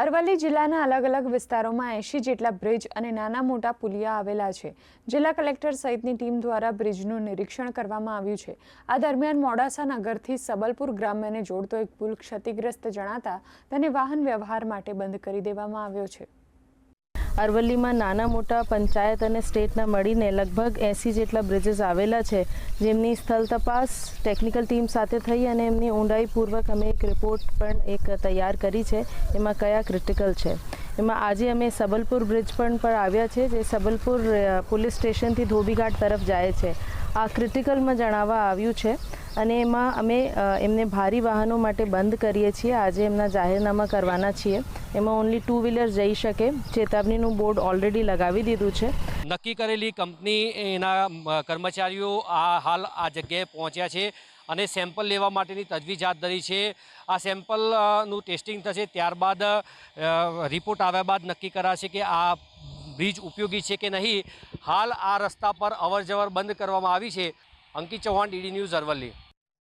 અરવલ્લી જિલ્લાના અલગ અલગ વિસ્તારોમાં એંશી જેટલા બ્રિજ અને નાના મોટા પુલિયા આવેલા છે. જિલ્લા કલેક્ટર સહિતની ટીમ દ્વારા બ્રિજનું નિરીક્ષણ કરવામાં આવ્યું છે. આ દરમિયાન મોડાસા નગરથી સબલપુર ગ્રામ્યને જોડતો એક પુલ ક્ષતિગ્રસ્ત જણાતા તેને વાહન વ્યવહાર માટે બંધ કરી દેવામાં આવ્યો છે. અરવલ્લીમાં નાના મોટા પંચાયત અને સ્ટેટના મળીને લગભગ એંસી જેટલા બ્રિજીસ આવેલા છે, જેમની સ્થળ તપાસ ટેકનિકલ ટીમ સાથે થઈ અને એમની ઊંડાઈપૂર્વક અમે એક રિપોર્ટ પણ એક તૈયાર કરી છે, એમાં કયા ક્રિટિકલ છે. એમાં આજે અમે સબલપુર બ્રિજ પણ પર આવ્યા છે, જે સબલપુર પોલીસ સ્ટેશનથી ધોબીઘાટ તરફ જાય છે. આ ક્રિટિકલમાં જણાવવા આવ્યું છે અને એમાં અમે એમને ભારી વાહનો માટે બંધ કરીએ છીએ. આજે એમના જાહેરનામા કરવાના છીએ. એમાં ઓનલી ટુ વ્હીલર જઈ શકે. ચેતવણીનું બોર્ડ ઓલરેડી લગાવી દીધું છે. નક્કી કરેલી કંપની, એના કર્મચારીઓ આ હાલ આ જગ્યાએ પહોંચ્યા છે અને સેમ્પલ લેવા માટેની તજવીજ હાથ ધરી છે. આ સેમ્પલનું ટેસ્ટિંગ થશે ત્યારબાદ રિપોર્ટ આવ્યા બાદ નક્કી કરાશે કે આ બ્રિજ ઉપયોગી છે કે નહીં. હાલ આ રસ્તા પર અવરજવર બંધ કરવામાં આવી છે. Ankit Chavan D D news Aravalli